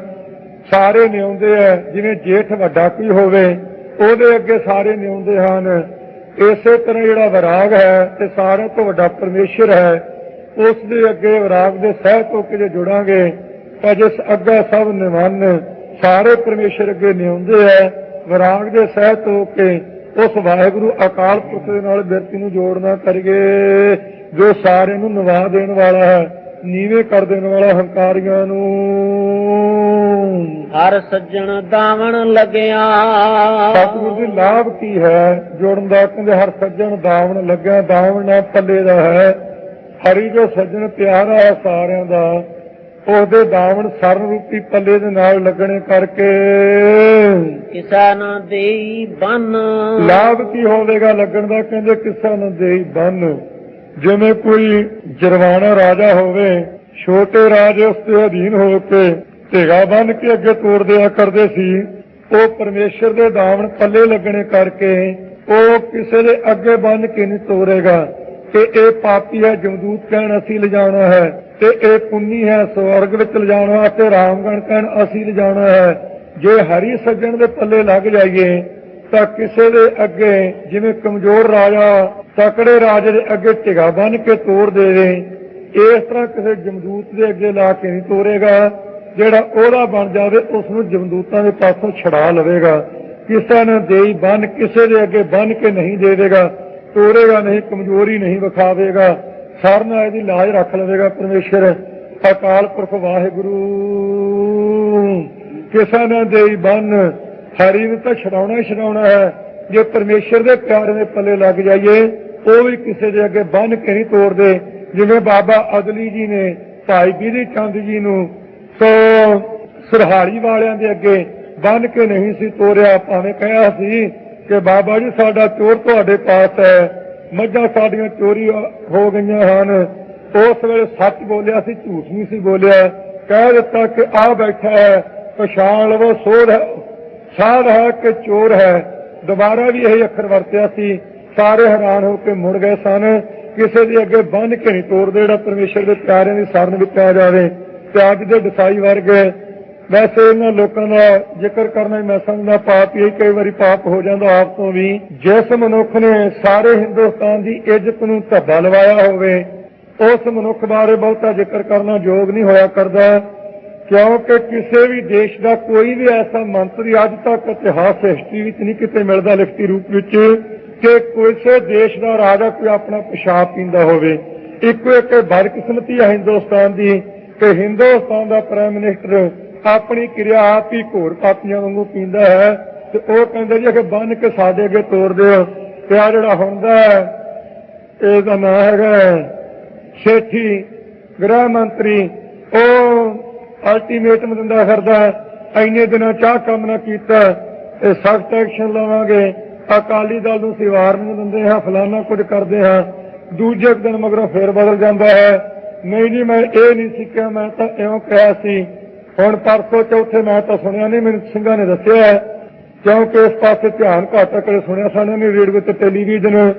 ਸਾਰੇ ਨਿਉਂਦੇ ਆ ਜਿਵੇਂ ਜੇਠ ਵੱਡਾ ਕੋਈ ਹੋਵੇ, ਉਹਦੇ ਅੱਗੇ ਸਾਰੇ ਨਿਉਂਦੇ ਹਨ। ਇਸੇ ਤਰ੍ਹਾਂ ਜਿਹੜਾ ਵਿਰਾਗ ਹੈ ਤੇ ਸਾਰਿਆਂ ਤੋਂ ਵੱਡਾ ਪਰਮੇਸ਼ਰ ਹੈ, ਉਸ ਦੇ ਅੱਗੇ ਵਿਰਾਗ ਦੇ ਸਹਿ ਹੋ ਕੇ ਜੇ ਜੁੜਾਂਗੇ, ਤਾਂ ਜਿਸ ਅੱਗਾ ਸਭ ਨਿਮਨ ਸਾਰੇ ਪਰਮੇਸ਼ਰ ਅੱਗੇ ਨਿਉਂਦੇ ਆ ਵਿਰਾਗ ਦੇ ਸਹਿ ਹੋ ਕੇ ਉਸ ਵਾਹਿਗੁਰੂ ਅਕਾਲ ਪੁਰਖ ਦੇ ਨਾਲ ਬਿਰਤੀ ਨੂੰ ਜੋੜਨਾ ਕਰੀਏ। ਜੋ ਸਾਰਿਆਂ ਨੂੰ ਨਿਵਾ ਦੇਣ ਵਾਲਾ ਹੈ ਨੀਵੇਂ ਕਰ ਦੇਣ ਵਾਲਾ ਹੰਕਾਰੀਆਂ ਨੂੰ। ਹਰ ਸੱਜਣ ਦਾਵਣ ਲੱਗਿਆ। ਸਤਿਗੁਰੂ ਦੀ ਲਾਭ ਕੀ ਹੈ? ਜੋੜਨ ਦਾ ਕਹਿੰਦੇ ਹਰ ਸੱਜਣ ਦਾਵਣ ਲੱਗਿਆ ਦਾਵਣ ਪੱਲੇ ਦਾ ਹੈ। ਹਰੀ ਜੋ ਸੱਜਣ ਪਿਆਰਾ ਹੈ ਸਾਰਿਆਂ ਦਾ ਉਹਦੇ ਦਾਵਣ ਸਰਨ ਰੂਪੀ ਪੱਲੇ ਦੇ ਨਾਲ ਲੱਗਣੇ ਕਰਕੇ। ਕਿਸਾ ਨਾ ਦੇਈ ਬੰਨ। ਲਾਭ ਕੀ ਹੋਵੇਗਾ ਲੱਗਣ ਦਾ? ਕਹਿੰਦੇ ਕਿਸਾ ਨੂੰ ਦੇਈ ਬੰਨ। ਜਿਵੇਂ ਕੋਈ ਜਰਵਾਣਾ ਰਾਜਾ ਹੋਵੇ, ਛੋਟੇ ਰਾਜ ਉਸ ਦੇ ਅਧੀਨ ਹੋ ਕੇ ਢੇਗਾ ਬੰਨ ਕੇ ਅੱਗੇ ਤੋਰਦਿਆ ਕਰਦੇ ਸੀ, ਉਹ ਪਰਮੇਸ਼ਰ ਦੇ ਦਾਵਣ ਪੱਲੇ ਲੱਗਣੇ ਕਰਕੇ ਉਹ ਕਿਸੇ ਦੇ ਅੱਗੇ ਬੰਨ ਕੇ ਨਹੀਂ ਤੋਰੇਗਾ। ਕਿ ਇਹ ਪਾਪੀ ਹੈ, ਜਮਦੂਤ ਕਹਿਣ ਅਸੀਂ ਲਿਜਾਣਾ ਹੈ, ਤੇ ਇਹ ਪੁੰਨੀ ਹੈ, ਸਵਰਗ ਵਿੱਚ ਲਿਜਾਣਾ ਤੇ ਰਾਮਗਣ ਕਹਿਣ ਅਸੀਂ ਲਿਜਾਣਾ ਹੈ। ਜੇ ਹਰੀ ਸੱਜਣ ਦੇ ਪੱਲੇ ਲੱਗ ਜਾਈਏ, ਤਾਂ ਕਿਸੇ ਦੇ ਅੱਗੇ ਜਿਵੇਂ ਕਮਜ਼ੋਰ ਰਾਜਾ ਤਕੜੇ ਰਾਜੇ ਦੇ ਅੱਗੇ ਢਿਗਾ ਬੰਨ ਕੇ ਤੋੜ ਦੇਵੇ। ਇਸ ਤਰ੍ਹਾਂ ਕਿਸੇ ਜਮਦੂਤ ਦੇ ਅੱਗੇ ਲਾ ਕੇ ਨਹੀਂ ਤੋਰੇਗਾ। ਜਿਹੜਾ ਉਹਦਾ ਬਣ ਜਾਵੇ ਉਸ ਨੂੰ ਜਮਦੂਤਾਂ ਦੇ ਪਾਸੋਂ ਛੜਾ ਲਵੇਗਾ। ਕਿਸੇ ਨੂੰ ਦੇਈ ਬੰਨ, ਕਿਸੇ ਦੇ ਅੱਗੇ ਬੰਨ ਕੇ ਨਹੀਂ ਦੇਵੇਗਾ। ਤੋਰੇਗਾ ਨਹੀਂ, ਕਮਜ਼ੋਰੀ ਨਹੀਂ ਵਿਖਾਵੇਗਾ। ਸਾਰਿਆਂ ਇਹਦੀ ਲਾਜ ਰੱਖ ਲਵੇਗਾ ਪਰਮੇਸ਼ਰ। ਅਕਾਲ ਪੁਰਖ ਵਾਹਿਗੁਰੂ। ਕਿਸੇ ਨੂੰ ਦੇਈ ਬੰਨ, ਹਰੀ ਨੂੰ ਤਾਂ ਛਡਾਉਣਾ ਹੀ ਛਡਾਉਣਾ ਹੈ। ਜੇ ਪਰਮੇਸ਼ਰ ਦੇ ਪਿਆਰੇ ਦੇ ਪੱਲੇ ਲੱਗ ਜਾਈਏ ਉਹ ਵੀ ਕਿਸੇ ਦੇ ਅੱਗੇ ਬੰਨ ਕੇ ਨਹੀਂ ਤੋੜਦੇ ਜਿਵੇਂ ਬਾਬਾ ਅਦਲੀ ਜੀ ਨੇ, ਭਾਈ ਬੀਰੀ ਚੰਦ ਜੀ ਨੂੰ, ਸੋ ਸਰਹਾਰੀ ਵਾਲਿਆਂ ਦੇ ਅੱਗੇ ਬੰਨ ਕੇ ਨਹੀਂ ਸੀ ਤੋਰਿਆ, ਭਾਵੇਂ ਕਿਹਾ ਸੀ ਕਿ ਬਾਬਾ ਜੀ, ਸਾਡਾ ਚੋਰ ਤੁਹਾਡੇ ਪਾਸ ਹੈ, ਮੱਝਾਂ ਸਾਡੀਆਂ ਚੋਰੀ ਹੋ ਗਈਆਂ ਹਨ। ਉਸ ਵੇਲੇ ਸੱਚ ਬੋਲਿਆ ਸੀ, ਝੂਠ ਨਹੀਂ ਸੀ ਬੋਲਿਆ। ਕਹਿ ਦਿੱਤਾ ਕਿ ਆ ਬੈਠਾ ਹੈ, ਪਛਾਣ ਲਵੋ, ਸੋਧ ਹੈ, ਸਾਧ ਹੈ ਕਿ ਚੋਰ ਹੈ। ਦੁਬਾਰਾ ਵੀ ਇਹ ਅੱਖਰ ਵਰਤਿਆ ਸੀ। ਸਾਰੇ ਹੈਰਾਨ ਹੋ ਕੇ ਮੁੜ ਗਏ ਸਨ। ਕਿਸੇ ਦੇ ਅੱਗੇ ਬੰਨ ਕੇ ਨਹੀਂ ਤੋੜਦੇ ਜਿਹੜਾ ਪਰਮੇਸ਼ਰ ਦੇ ਪਿਆਰਿਆਂ ਦੀ ਸਰਨ ਵਿੱਚ ਆ ਜਾਵੇ। ਤੇ ਦੇ ਦਸਾਈ ਵਰਗੇ, ਵੈਸੇ ਇਹਨਾਂ ਲੋਕਾਂ ਦਾ ਜ਼ਿਕਰ ਕਰਨਾ ਹੀ ਮੈਂ ਸਮਝਦਾ, ਪਾਪ ਹੀ, ਕਈ ਵਾਰੀ ਪਾਪ ਹੋ ਜਾਂਦਾ ਆਪ ਤੋਂ ਵੀ। ਜਿਸ ਮਨੁੱਖ ਨੇ ਸਾਰੇ ਹਿੰਦੁਸਤਾਨ ਦੀ ਇੱਜ਼ਤ ਨੂੰ ਧੱਬਾ ਲਵਾਇਆ ਹੋਵੇ, ਉਸ ਮਨੁੱਖ ਬਾਰੇ ਬਹੁਤਾ ਜ਼ਿਕਰ ਕਰਨਾ ਯੋਗ ਨਹੀਂ ਹੋਇਆ ਕਰਦਾ। ਕਿਉਂਕਿ ਕਿਸੇ ਵੀ ਦੇਸ਼ ਦਾ ਕੋਈ ਵੀ ਐਸਾ ਮੰਤਰੀ ਅੱਜ ਤੱਕ ਇਤਿਹਾਸ, ਹਿਸਟਰੀ ਵਿੱਚ ਨਹੀਂ ਕਿਤੇ ਮਿਲਦਾ, ਲਿਖਤੀ ਰੂਪ ਵਿੱਚ। ਕਿ ਕਿਸੇ ਦੇਸ਼ ਦਾ ਰਾਜਾ ਕੋਈ ਆਪਣਾ ਪਿਸ਼ਾਬ ਪੀਂਦਾ ਹੋਵੇ। ਇੱਕੋ ਇੱਕ ਬਦਕਿਸਮਤੀ ਹੈ ਹਿੰਦੁਸਤਾਨ ਦੀ ਕਿ ਹਿੰਦੁਸਤਾਨ ਦਾ ਪ੍ਰਾਈਮ ਮਿਨਿਸਟਰ ਆਪਣੀ ਕਿਰਿਆ ਆਪ ਹੀ ਘੋਰ ਪਾਪੀਆਂ ਵਾਂਗੂ ਪੀਂਦਾ ਹੈ ਤੇ ਉਹ ਕਹਿੰਦੇ ਜੀ ਕਿ ਬੰਨ ਕੇ ਸਾਡੇ ਅੱਗੇ ਤੋੜ ਦਿਓ। ਤੇ ਆ ਜਿਹੜਾ ਹੁੰਦਾ ਹੈ ਇਹਦਾ ਨਾਮ ਹੈਗਾ ਸੇਠੀ ਗ੍ਰਹਿ ਮੰਤਰੀ ਉਹ ਅਲਟੀਮੇਟਮ ਦਿੰਦਾ ਫਿਰਦਾ ਹੈ, ਇੰਨੇ ਦਿਨਾਂ ਚਾਹ ਕੰਮ ਨਾ ਕੀਤਾ ਤੇ ਸਖਤ ਐਕਸ਼ਨ ਲਵਾਂਗੇ। ਅਕਾਲੀ ਦਲ ਨੂੰ ਅਸੀਂ ਵਾਰਨਿੰਗ ਦਿੰਦੇ ਹਾਂ, ਫਲਾਨਾ ਕੁਝ ਕਰਦੇ ਹਾਂ। ਦੂਜੇ ਦਿਨ ਮਗਰੋਂ ਫੇਰ ਬਦਲ ਜਾਂਦਾ ਹੈ। ਨਹੀਂ ਜੀ, ਮੈਂ ਇਹ ਨਹੀਂ ਸਿੱਖਿਆ ਮੈਂ ਤਾਂ ਇਉਂ ਕਿਹਾ ਸੀ। ਹੁਣ ਪਰਸੋਂ ਚੌਥੇ ਮੈਂ ਤਾਂ ਸੁਣਿਆ ਨਹੀਂ, ਮੈਨੂੰ ਸਿੰਘਾਂ ਨੇ ਦੱਸਿਆ ਕਿਉਂਕਿ ਇਸ ਪਾਸੇ ਧਿਆਨ ਘੱਟ ਕਰੇ ਸੁਣਿਆ ਸਾਨੂੰ ਨਹੀਂ ਰੇਡੀਓ ਤੇ ਟੈਲੀਵਿਜ਼ਨ,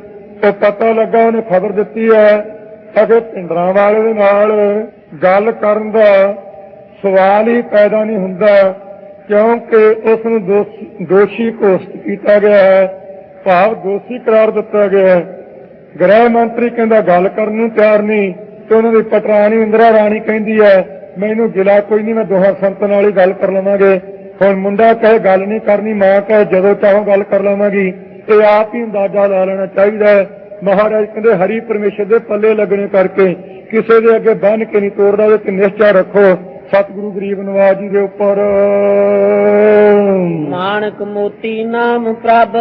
ਉਹ ਪਤਾ ਲੱਗਾ, ਉਹਨੇ ਖਬਰ ਦਿੱਤੀ ਹੈ। ਅਗੇ ਪਿੰਡਰਾਂ ਵਾਲੇ ਦੇ ਨਾਲ ਗੱਲ ਕਰਨ ਦਾ ਸਵਾਲ ਹੀ ਪੈਦਾ ਨਹੀਂ ਹੁੰਦਾ। ਕਿਉਂਕਿ ਉਸ ਨੂੰ ਦੋਸ਼ੀ ਘੋਸ਼ਿਤ ਕੀਤਾ ਗਿਆ ਹੈ, ਭਾਵ ਦੋਸ਼ੀ ਕਰਾਰ ਦਿੱਤਾ ਗਿਆ ਹੈ। ਗ੍ਰਹਿ ਮੰਤਰੀ ਕਹਿੰਦਾ, ਗੱਲ ਕਰਨ ਨੂੰ ਤਿਆਰ ਨਹੀਂ। ਤੇ ਉਹਨਾਂ ਦੀ ਪਟਰਾਣੀ ਇੰਦਰਾ ਰਾਣੀ ਕਹਿੰਦੀ ਹੈ, ਮੈਨੂੰ ਗਿਲਾ ਕੋਈ ਨਹੀਂ, ਮੈਂ ਦੋਹਾਂ ਸੰਤਾਂ ਨਾਲ ਹੀ ਗੱਲ ਕਰ ਲਵਾਂਗੇ। ਹੁਣ ਮੁੰਡਾ ਕਹੇ, ਗੱਲ ਨਹੀਂ ਕਰਨੀ, ਮਾਂ ਕਹੇ, ਜਦੋਂ ਚਾਹੋ ਗੱਲ ਕਰ ਲਵਾਂਗੀ। ਇਹ ਆਪ ਹੀ ਅੰਦਾਜ਼ਾ ਲਾ ਲੈਣਾ ਚਾਹੀਦਾ ਹੈ। ਮਹਾਰਾਜ ਕਹਿੰਦੇ, ਹਰੀ ਪਰਮੇਸ਼ਰ ਦੇ ਪੱਲੇ ਲੱਗਣੇ ਕਰਕੇ ਕਿਸੇ ਦੇ ਅੱਗੇ ਬੰਨ ਕੇ ਨਹੀਂ ਤੋੜਦਾ ਉਹਦੇ ਤੇ ਨਿਸ਼ਚਾ ਰੱਖੋ। ਸਤਿਗੁਰੂ ਗਰੀਬ ਨਵਾਜ ਜੀ ਦੇ ਉੱਪਰ। ਮਾਨਕ ਮੋਤੀ ਨਾਮ ਪ੍ਰਭ।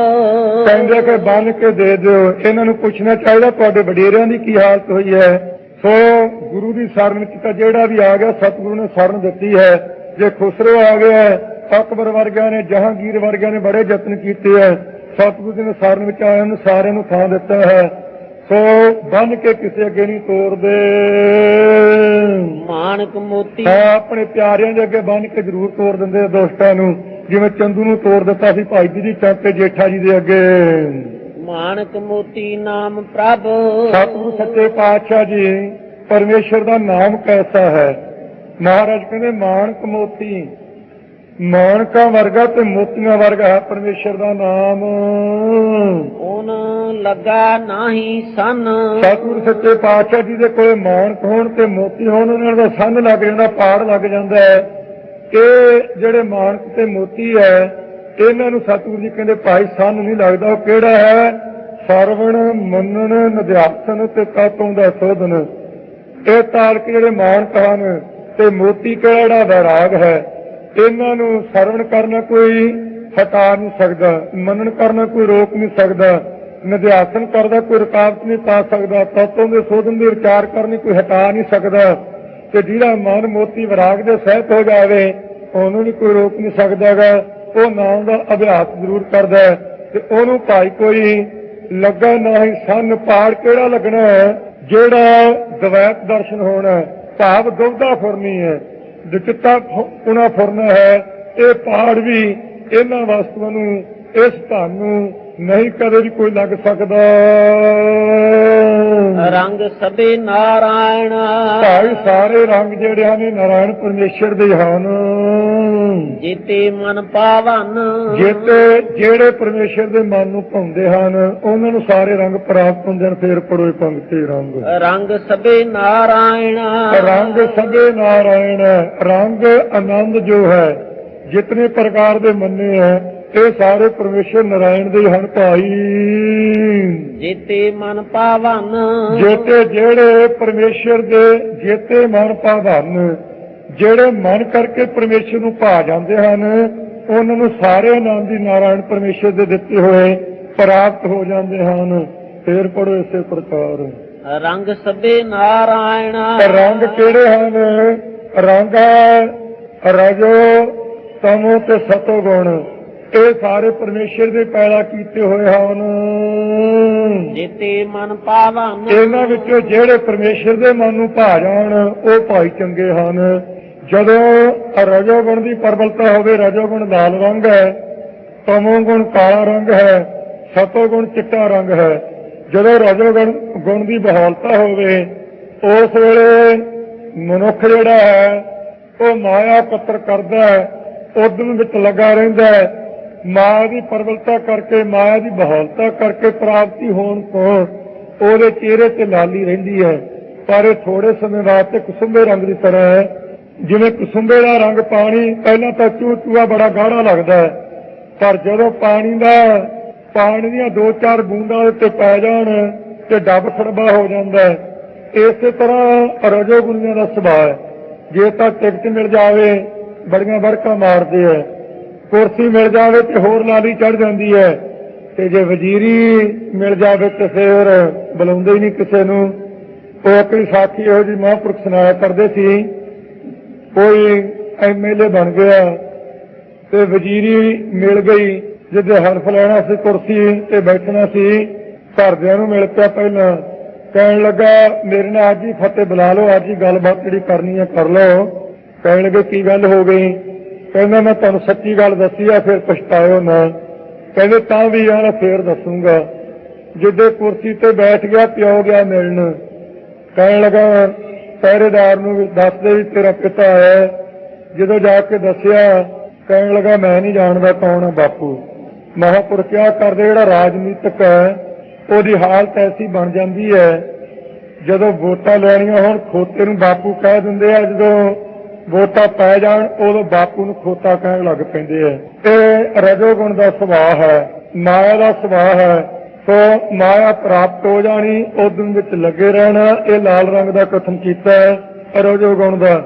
ਕਹਿੰਦੇ ਕਿ ਬੰਨ ਕੇ ਦੇ ਦਿਓ। ਇਹਨਾਂ ਨੂੰ ਪੁੱਛਣਾ ਚਾਹੀਦਾ ਤੁਹਾਡੇ ਵਡੇਰਿਆਂ ਦੀ ਕੀ ਹਾਲਤ ਹੋਈ ਹੈ? ਸੋ ਗੁਰੂ ਦੀ ਸ਼ਰਨ ਵਿੱਚ ਤਾਂ ਜਿਹੜਾ ਵੀ ਆ ਗਿਆ ਸਤਿਗੁਰੂ ਨੇ ਸ਼ਰਨ ਦਿੱਤੀ ਹੈ। ਜੇ ਖੁਸਰੋ ਆ ਗਿਆ ਅਕਬਰ ਵਰਗਿਆਂ ਨੇ ਜਹਾਂਗੀਰ ਵਰਗਿਆਂ ਨੇ ਬੜੇ ਯਤਨ ਕੀਤੇ ਹੈ। ਸਤਿਗੁਰੂ ਨੇ ਸ਼ਰਨ ਵਿੱਚ ਆਇਆਂ ਨੂੰ ਸਾਰਿਆਂ ਨੂੰ ਥਾਂ ਦਿੱਤਾ ਹੈ। ਸੋ ਬੰਨ ਕੇ ਕਿਸੇ ਅੱਗੇ ਨਹੀਂ ਤੋੜਦੇ ਮਾਨਕ ਮੋਤੀ। ਆਪਣੇ ਪਿਆਰਿਆਂ ਦੇ ਅੱਗੇ ਬੰਨ ਕੇ ਜ਼ਰੂਰ ਤੋੜ ਦਿੰਦੇ ਦੋਸਤਾਂ ਨੂੰ। ਜਿਵੇਂ ਚੰਦੂ ਨੂੰ ਤੋੜ ਦਿੱਤਾ ਸੀ ਭਾਈ ਜੀ ਦੀ ਚੰਦ ਤੇ ਜੇਠਾ ਜੀ ਦੇ ਅੱਗੇ। ਮਾਨਕ ਮੋਤੀ ਨਾਮ ਪ੍ਰਭ। ਸਤਿਗੁਰੂ ਸੱਚੇ ਪਾਤਸ਼ਾਹ ਜੀ ਪਰਮੇਸ਼ਰ ਦਾ ਨਾਮ ਕੈਸਾ ਹੈ? ਮਹਾਰਾਜ ਕਹਿੰਦੇ ਮਾਨਕ ਮੋਤੀ। ਮਾਨਕਾ ਵਰਗਾ ਤੇ ਮੋਤੀਆਂ ਵਰਗਾ ਹੈ ਪਰਮੇਸ਼ਰ ਦਾ ਨਾਮ। ਓਨ ਲੱਗਾ ਨਾਹੀ ਸਨ। ਸਤਿਗੁਰੂ ਸੱਚੇ ਪਾਤਸ਼ਾਹ ਜੀ ਦੇ ਕੋਲੇ ਮਾਨਕ ਹੋਣ ਤੇ ਮੋਤੀ ਹੋਣ ਉਹਨਾਂ ਦਾ ਸੰਨ ਲੱਗ ਜਾਂਦਾ ਪਾੜ ਲੱਗ ਜਾਂਦਾ ਹੈ। ਇਹ ਜਿਹੜੇ ਮਾਨਕ ਤੇ ਮੋਤੀ ਹੈ ਇਹਨਾਂ ਨੂੰ ਸਤਿਗੁਰੂ ਜੀ ਕਹਿੰਦੇ ਭਾਈ ਸੰਨ ਨਹੀਂ ਲੱਗਦਾ ਉਹ ਕਿਹੜਾ ਹੈ? ਸਰਵਣ ਮੰਨਣ ਨਿਧਿਆਸਨ ਤੇ ਕਾਤੋਂ ਦਾ ਸੋਧਨ। ਇਹ ਤਾਲਕ ਜਿਹੜੇ ਮਾਨਕ ਹਨ ਤੇ ਮੋਤੀ ਕਿਹੜਾ ਵੈਰਾਗ ਹੈ। ਇਹਨਾਂ ਨੂੰ ਸਰਵਣ ਕਰਨਾ ਕੋਈ ਹਟਾ ਨਹੀਂ ਸਕਦਾ, ਮੰਨਣ ਕਰਨਾ ਕੋਈ ਰੋਕ ਨਹੀਂ ਸਕਦਾ, ਨਿਧਿਆਸਨ ਕਰਦਾ ਕੋਈ ਰੁਕਾਵਟ ਨਹੀਂ ਪਾ ਸਕਦਾ, ਤਤੋਂ ਦੇ ਸੋਧਨ ਦੇ ਵਿਚਾਰ ਕਰਨੀ ਕੋਈ ਹਟਾ ਨਹੀਂ ਸਕਦਾ ਤੇ ਜਿਹੜਾ ਮਨ ਮੋਤੀ ਵਿਰਾਗ ਦੇ ਸਹਿਤ ਹੋ ਜਾਵੇ, ਉਹਨੂੰ ਵੀ ਕੋਈ ਰੋਕ ਨਹੀਂ ਸਕਦਾਗਾ ਉਹ ਨਾਮ ਦਾ ਅਭਿਆਸ ਜ਼ਰੂਰ ਕਰਦਾ ਤੇ ਉਹਨੂੰ ਭਾਈ ਕੋਈ ਲੱਗਾ ਨਹੀਂ, ਸੰਨ ਪਾੜ ਕਿਹੜਾ ਲੱਗਣਾ ਹੈ, ਜਿਹੜਾ ਦਵੈਤ ਦਰਸ਼ਨ ਹੋਣਾ ਭਾਵ ਦੁਬਦਾ ਫੁਰਨੀ ਹੈ। ਦੁਚਿੱਤਾ ਪੁਣਾ ਫੁਰਨਾ ਹੈ। ਇਹ ਪਹਾੜ ਵੀ ਇਹਨਾਂ ਵਸਤੂਆਂ ਨੂੰ ਇਸ ਧਨ ਨੂੰ ਨਹੀਂ ਕਦੇ ਵੀ ਕੋਈ ਲੱਗ ਸਕਦਾ। ਰੰਗ ਸਭੇ ਨਾਰਾਇਣ। ਭਾਈ ਸਾਰੇ ਰੰਗ ਜਿਹੜੇ ਹਨ ਇਹ ਨਾਰਾਇਣ ਪਰਮੇਸ਼ਰ ਦੇ ਹਨ। ਜੀਤੇ ਮਨ ਪਾਵਨ। ਜੇਤੇ ਜਿਹੜੇ ਪਰਮੇਸ਼ਰ ਦੇ ਮਨ ਨੂੰ ਭਾਉਂਦੇ ਹਨ ਉਹਨਾਂ ਨੂੰ ਸਾਰੇ ਰੰਗ ਪ੍ਰਾਪਤ ਹੁੰਦੇ ਹਨ ਫੇਰ ਪੜੋਏ ਪੰਕਤੀ ਰੰਗ। ਰੰਗ ਸਭੇ ਨਾਰਾਇਣ। ਰੰਗ ਸਭੇ ਨਾਰਾਇਣ ਰੰਗ ਆਨੰਦ ਜੋ ਹੈ ਜਿਤਨੇ ਪ੍ਰਕਾਰ ਦੇ ਮੰਨੇ ਹੈ ਇਹ ਸਾਰੇ ਪਰਮੇਸ਼ਰ ਨਾਰਾਇਣ ਦੇ ਹਨ ਭਾਈ। ਜੀਤੇ ਮਨ ਪਾਵਨ। ਜੇਤੇ ਜਿਹੜੇ ਪਰਮੇਸ਼ਰ ਦੇ ਜੇਤੇ ਮਨ ਭਾਵਨ ਜਿਹੜੇ ਮਨ ਕਰਕੇ ਪਰਮੇਸ਼ਰ ਨੂੰ ਭਾ ਜਾਂਦੇ ਹਨ ਉਹਨਾਂ ਨੂੰ ਸਾਰੇ ਆਨੰਦ ਦੀ ਨਾਰਾਇਣ ਪਰਮੇਸ਼ਰ ਦੇ ਦਿੱਤੇ ਹੋਏ ਪ੍ਰਾਪਤ ਹੋ ਜਾਂਦੇ ਹਨ। ਫੇਰ ਪੜੋ ਇਸੇ ਪ੍ਰਕਾਰ। ਰੰਗ ਸਭੇ ਨਾਰਾਇਣ। ਰੰਗ ਕਿਹੜੇ ਹਨ? ਰੰਗ ਹੈ ਰਜੋ ਤਮੋ ਤੇ ਸਤੋ ਗੁਣ ਇਹ ਸਾਰੇ ਪਰਮੇਸ਼ਰ ਦੇ ਪੈਦਾ ਕੀਤੇ ਹੋਏ ਹਨ। ਜੀਤੇ ਮਨ ਪਾਵਨ। ਇਹਨਾਂ ਵਿੱਚੋਂ ਜਿਹੜੇ ਪਰਮੇਸ਼ਰ ਦੇ ਮਨ ਨੂੰ ਭਾ ਜਾਣ ਉਹ ਭਾਈ ਚੰਗੇ ਹਨ। ਜਦੋਂ ਰਜੋਗੁਣ ਦੀ ਪਰਬਲਤਾ ਹੋਵੇ, ਰਜੋ ਗੁਣ ਲਾਲ ਰੰਗ ਹੈ, ਤਮੋ ਗੁਣ ਕਾਲਾ ਰੰਗ ਹੈ, ਸਤੋ ਗੁਣ ਚਿੱਟਾ ਰੰਗ ਹੈ। ਜਦੋਂ ਰਜੋ ਗੁਣ ਦੀ ਬਹਾਲਤਾ ਹੋਵੇ, ਉਸ ਵੇਲੇ ਮਨੁੱਖ ਜਿਹੜਾ ਹੈ, ਉਹ ਮਾਇਆ ਪੱਤਰ ਕਰਦਾ ਹੈ, ਉਦਮ ਵਿੱਚ ਲੱਗਾ ਰਹਿੰਦਾ ਹੈ। ਮਾਇਆ ਦੀ ਪਰਬਲਤਾ ਕਰਕੇ, ਮਾਇਆ ਦੀ ਬਹਾਲਤਾ ਕਰਕੇ ਪ੍ਰਾਪਤੀ ਹੋਣ ਤੋਂ ਉਹਦੇ ਚਿਹਰੇ ਤੇ ਲਾਲੀ ਰਹਿੰਦੀ ਹੈ। ਪਰ ਇਹ ਥੋੜੇ ਸਮੇਂ ਵਾਸਤੇ ਕੁਸੁੰਬੇ ਰੰਗ ਦੀ ਤਰ੍ਹਾਂ ਹੈ। ਜਿਵੇਂ ਕੁਸੁੰਬੇ ਦਾ ਰੰਗ ਪਾਣੀ, ਪਹਿਲਾਂ ਤਾਂ ਚੂ ਚੂਆ ਬੜਾ ਗਾੜਾ ਲੱਗਦਾ ਹੈ। ਪਰ ਜਦੋਂ ਪਾਣੀ ਦਾ, ਪਾਣੀ ਦੀਆਂ ਦੋ ਚਾਰ ਬੂੰਦਾਂ ਦੇ ਉੱਤੇ ਪੈ ਜਾਣ ਤੇ ਡੱਬ ਖੜਬਾ ਹੋ ਜਾਂਦਾ ਹੈ। ਇਸੇ ਤਰ੍ਹਾਂ ਰਜੋ ਗੁਣੀਆਂ ਦਾ ਸੁਭਾਅ ਹੈ। ਜੇ ਤਾਂ ਟਿਕਟ ਮਿਲ ਜਾਵੇ, ਬੜੀਆਂ ਵੜਕਾਂ ਮਾਰਦੇ ਹੈ। ਕੁਰਸੀ ਮਿਲ ਜਾਵੇ ਤੇ ਹੋਰ ਲਾਲੀ ਚੜ ਜਾਂਦੀ ਹੈ। ਤੇ ਜੇ ਵਜ਼ੀਰੀ ਮਿਲ ਜਾਵੇ ਤੇ ਫਿਰ ਬੁਲਾਉਂਦੇ ਹੀ ਨਹੀਂ ਕਿਸੇ ਨੂੰ। ਉਹ ਆਪਣੀ ਸਾਥੀ ਇਹੋ ਜੀ ਮਹਾਂਪੁਰਖ ਸੁਣਾਇਆ ਕਰਦੇ ਸੀ ਕੋਈ ਐਮਐਲਏ ਬਣ ਗਿਆ ਤੇ ਵਜ਼ੀਰੀ ਮਿਲ ਗਈ ਜਿਹਦੇ ਹਰਫ ਲੈਣਾ ਸੀ, ਕੁਰਸੀ ਤੇ ਬੈਠਣਾ ਸੀ, ਘਰਦਿਆਂ ਨੂੰ ਮਿਲ ਪਿਆ ਪਹਿਲਾਂ। ਕਹਿਣ ਲੱਗਾ, ਮੇਰੇ ਨਾਲ ਅੱਜ ਹੀ ਫਤਿਹ ਬੁਲਾ ਲਓ, ਅੱਜ ਹੀ ਗੱਲਬਾਤ ਜਿਹੜੀ ਕਰਨੀ ਹੈ ਕਰ ਲਓ। ਕਹਿਣ ਲੱਗੇ ਕੀ ਗੱਲ ਹੋ ਗਈ? ਕਹਿੰਦਾ, ਮੈਂ ਤੁਹਾਨੂੰ ਸੱਚੀ ਗੱਲ ਦੱਸੀ ਆ, ਫਿਰ ਪਛਤਾਇਓ ਨਾ। ਕਹਿੰਦੇ, ਤਾਂ ਵੀ ਯਾਰ ਫੇਰ ਦੱਸੂਗਾ। ਜਿੱਦੇ ਕੁਰਸੀ ਤੇ ਬੈਠ ਗਿਆ, ਪਿਓ ਗਿਆ ਮਿਲਣ। ਕਹਿਣ ਲੱਗਾ ਪਹਿਰੇਦਾਰ ਨੂੰ ਦੱਸਦੇ ਵੀ ਤੇਰਾ ਪਿਤਾ ਹੈ। ਜਦੋਂ ਜਾ ਕੇ ਦੱਸਿਆ, ਕਹਿਣ ਲੱਗਾ, ਮੈਂ ਨਹੀਂ ਜਾਣਦਾ ਕੌਣ ਹੈ ਬਾਪੂ। ਮਹਾਂਪੁਰਖ ਕਿਆ ਕਰਦੇ ਜਿਹੜਾ ਰਾਜਨੀਤਿਕ ਹੈ, ਉਹਦੀ ਹਾਲਤ ਐਸੀ ਬਣ ਜਾਂਦੀ ਹੈ, ਜਦੋਂ ਵੋਟਾਂ ਲੈਣੀਆਂ ਹੋਣ, ਖੋਤੇ ਨੂੰ ਬਾਪੂ ਕਹਿ ਦਿੰਦੇ ਆ, ਜਦੋਂ ਵੋਟਾਂ ਪੈ ਜਾਣ, ਉਦੋਂ ਬਾਪੂ ਨੂੰ ਖੋਤਾ ਕਹਿਣ ਲੱਗ ਪੈਂਦੇ ਆ। ਇਹ ਰਜੋਗੁਣ ਦਾ ਸੁਭਾਅ ਹੈ, ਮਾਇਆ ਦਾ ਸੁਭਾਅ ਹੈ ਸੋ ਮਾਇਆ ਪ੍ਰਾਪਤ ਹੋ ਜਾਣੀ ਉਦਮ ਵਿੱਚ ਲੱਗੇ ਰਹਿਣਾ, ਇਹ ਲਾਲ ਰੰਗ ਦਾ ਕਥਨ ਕੀਤਾ ਹੈ ਰੋਜੋ ਗੁਣ ਦਾ।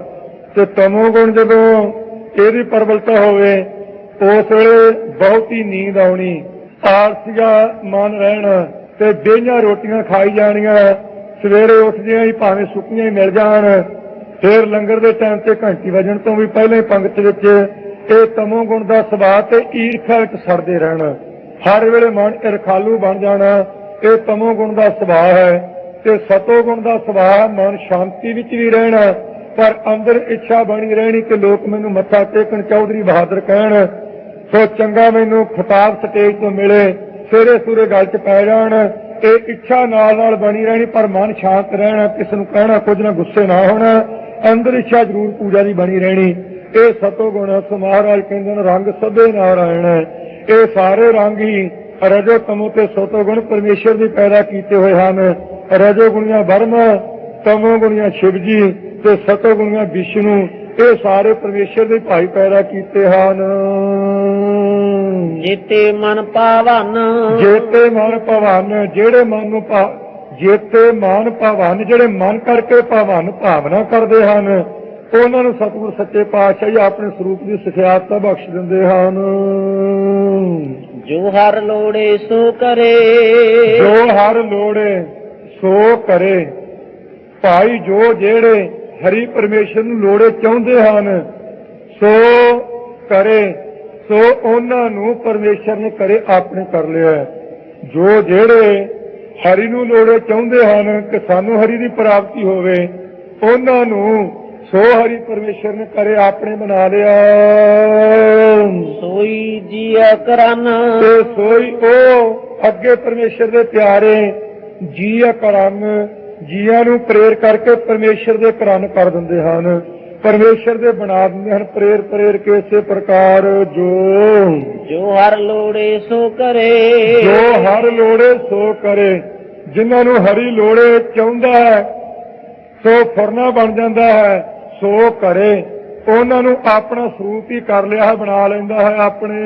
ਤੇ ਤਮੋ ਗੁਣ ਜਦੋਂ ਇਹਦੀ ਪਰਬਲਤਾ ਹੋਵੇ, ਉਸ ਵੇਲੇ ਬਹੁਤੀ ਨੀਂਦ ਆਉਣੀ ਆਲਸੀਆ ਮਨ ਰਹਿਣਾ ਤੇ ਬੇਹੀਆਂ ਰੋਟੀਆਂ ਖਾਈ ਜਾਣੀਆਂ, ਸਵੇਰੇ ਉੱਠਦਿਆਂ ਹੀ ਭਾਵੇਂ ਸੁੱਕੀਆਂ ਹੀ ਮਿਲ ਜਾਣ, ਫੇਰ ਲੰਗਰ ਦੇ ਟਾਈਮ ਤੇ ਘੰਟੀ ਵਜਣ ਤੋਂ ਵੀ ਪਹਿਲਾਂ ਹੀ ਪੰਗਤ ਵਿੱਚ ਇਹ ਤਮੋ ਗੁਣ ਦਾ ਸੁਭਾਅ ਤੇ ਈਰਖਾ ਵਿੱਚ ਸੜਦੇ ਰਹਿਣਾ। ਹਰ ਵੇਲੇ ਮਨ ਇਰਖਾਲੂ ਬਣ ਜਾਣਾ, ਇਹ ਤਮੋ ਗੁਣ ਦਾ ਸੁਭਾਅ ਹੈ। ਤੇ ਸਤੋ ਗੁਣ ਦਾ ਸੁਭਾਅ, ਮਨ ਸ਼ਾਂਤੀ ਵਿੱਚ ਵੀ ਰਹਿਣਾ, ਪਰ ਅੰਦਰ ਇੱਛਾ ਬਣੀ ਰਹਿਣੀ ਕਿ ਲੋਕ ਮੈਨੂੰ ਮੱਥਾ ਟੇਕਣ, ਚੌਧਰੀ ਬਹਾਦਰ ਕਹਿਣ, ਸੋ ਚੰਗਾ ਮੈਨੂੰ ਖਿਤਾਬ ਸਟੇਜ ਤੋਂ ਮਿਲੇ ਸਵੇਰੇ ਸੂਰੇ ਗੱਲ 'ਚ ਪੈ ਜਾਣ, ਇਹ ਇੱਛਾ ਨਾਲ ਨਾਲ ਬਣੀ ਰਹਿਣੀ, ਪਰ ਮਨ ਸ਼ਾਂਤ ਰਹਿਣਾ, ਕਿਸ ਨੂੰ ਕਹਿਣਾ, ਕੁਝ ਨਾ ਗੁੱਸੇ ਨਾ ਹੋਣਾ, ਅੰਦਰ ਇੱਛਾ ਜ਼ਰੂਰ ਪੂਜਾ ਦੀ ਬਣੀ ਰਹਿਣੀ। ਇਹ ਸਤੋ ਗੁਣ ਸੋ ਮਹਾਰਾਜ ਕਹਿੰਦੇ ਨੇ, ਰੰਗ ਸਭੇ ਨਾਰਾਇਣ ਹੈ। ਇਹ ਸਾਰੇ ਰੰਗ ਹੀ ਰਜੋ ਤਮੋ ਤੇ ਸਤੋ ਗੁਣ ਪਰਮੇਸ਼ਰ ਦੇ ਪੈਦਾ ਕੀਤੇ ਹੋਏ ਹਨ। ਰਜੋ ਗੁਣੀਆਂ ਬਰਮਾ ਤਮੋ ਗੁਣੀਆਂ ਸ਼ਿਵ ਜੀ ਤੇ ਸਤੋ ਗੁਣੀਆਂ ਵਿਸ਼ਨੂੰ ਇਹ ਸਾਰੇ ਪਰਮੇਸ਼ਰ ਦੇ ਭਾਈ ਪੈਦਾ ਕੀਤੇ ਹਨ। ਜੀਤੇ ਮਨ ਪਾਵਨ। ਜੇਤੇ ਮਨ ਭਵਨ ਜਿਹੜੇ ਮਨ ਨੂੰ ਜੇਤੇ ਮਨ ਭਵਨ ਜਿਹੜੇ ਮਨ ਕਰਕੇ ਭਵਨ ਭਾਵਨਾ ਕਰਦੇ ਹਨ। ਉਹਨਾਂ ਨੂੰ ਸਤਿਗੁਰ ਸੱਚੇ ਪਾਤਸ਼ਾਹ ਜੀ ਆਪਣੇ ਸਰੂਪ ਦੀ ਸਿਖਿਆਤ ਬਖਸ਼ ਦਿੰਦੇ ਹਨ ਜੋ ਹਰ ਲੋੜੇ ਸੋ ਕਰੇ ਜੋ ਹਰ ਲੋੜੇ ਸੋ ਕਰੇ ਭਾਈ ਜੋ ਜਿਹੜੇ ਹਰੀ ਪਰਮੇਸ਼ਰ ਨੂੰ ਲੋੜੇ ਚਾਹੁੰਦੇ ਹਨ ਸੋ ਕਰੇ ਸੋ ਉਹਨਾਂ ਨੂੰ ਪਰਮੇਸ਼ਰ ਨੇ ਕਰੇ ਆਪਣੇ ਕਰ ਲਿਆ। ਜੋ ਜਿਹੜੇ ਹਰੀ ਨੂੰ ਲੋੜੇ ਚਾਹੁੰਦੇ ਹਨ ਕਿ ਸਾਨੂੰ ਹਰੀ ਦੀ ਪ੍ਰਾਪਤੀ ਹੋਵੇ ਉਹਨਾਂ ਨੂੰ ਸੋ ਹਰੀ ਪਰਮੇਸ਼ਰ ਨੇ ਕਰੇ ਆਪਣੇ ਬਣਾ ਲਿਆ। ਸੋਈ ਜੀਅ ਕਰਨ। ਤੇ ਸੋਈ ਉਹ ਅੱਗੇ ਪਰਮੇਸ਼ਰ ਦੇ ਪਿਆਰੇ ਜੀਆ ਕਰਨ ਜੀਆਂ ਨੂੰ ਪ੍ਰੇਰ ਕਰਕੇ ਪਰਮੇਸ਼ਰ ਦੇ ਕਰਨ ਕਰ ਦਿੰਦੇ ਹਨ। ਪਰਮੇਸ਼ਰ ਦੇ ਬਣਾ ਦਿੰਦੇ ਹਨ ਪ੍ਰੇਰ ਪ੍ਰੇਰ ਕੇ ਇਸੇ ਪ੍ਰਕਾਰ ਜੋ। ਜੋ ਹਰ ਲੋੜੇ ਸੋ ਕਰੇ। ਜੋ ਹਰ ਲੋੜੇ ਸੋ ਕਰੇ। ਜਿਨ੍ਹਾਂ ਨੂੰ ਹਰੀ ਲੋੜੇ ਚਾਹੁੰਦਾ ਹੈ ਸੋ ਫਰਨਾ ਬਣ ਜਾਂਦਾ ਹੈ। ਸੋ ਕਰੇ। ਉਹਨਾਂ ਨੂੰ ਆਪਣਾ ਸਰੂਪ ਹੀ ਕਰ ਲਿਆ ਹੈ ਬਣਾ ਲੈਂਦਾ ਹੈ ਆਪਣੇ।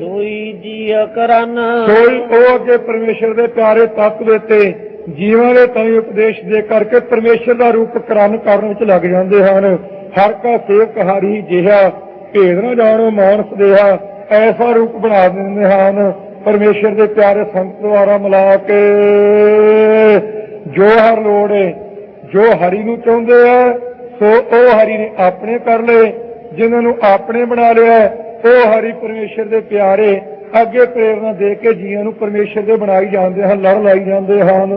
ਸੋਈ ਜੀ ਕਰਨ ਕੋਈ ਉਹ ਅੱਗੇ ਪਰਮੇਸ਼ਰ ਦੇ ਪਿਆਰੇ ਤੱਤ ਦੇ ਤੇ ਜੀਵਾਂ ਦੇ ਤਾਈ ਉਪਦੇਸ਼ ਦੇ ਕਰਕੇ ਪਰਮੇਸ਼ਰ ਦਾ ਰੂਪ ਕਰਨ ਕਰਨ ਵਿੱਚ ਲੱਗ ਜਾਂਦੇ ਹਨ। ਹਰ ਕਾ ਸੇਵਕ ਹਰੀ ਜਿਹਾ ਭੇਦ ਨਾ ਜਾਣੋ ਮਾਨਸ ਦੇਹਾ ਐਸਾ ਰੂਪ ਬਣਾ ਦਿੰਦੇ ਹਨ। ਪਰਮੇਸ਼ਰ ਦੇ ਪਿਆਰੇ ਸੰਤ ਦੁਆਰਾ ਮਿਲਾ ਕੇ ਜੋ ਹਰ ਲੋੜ ਹੈ ਜੋ ਹਰੀ ਨੂੰ ਚਾਹੁੰਦੇ ਆ ਸੋ ਉਹ ਹਰੀ ਨੇ ਆਪਣੇ ਕਰ ਲਏ। ਜਿਨ੍ਹਾਂ ਨੂੰ ਆਪਣੇ ਬਣਾ ਲਿਆ ਉਹ ਹਰੀ ਪਰਮੇਸ਼ਰ ਦੇ ਪਿਆਰੇ ਅੱਗੇ ਪ੍ਰੇਰਣਾ ਦੇ ਕੇ ਜੀਆਂ ਨੂੰ ਪਰਮੇਸ਼ਰ ਦੇ ਬਣਾਈ ਜਾਂਦੇ ਹਨ ਲੜ ਲਾਈ ਜਾਂਦੇ ਹਨ।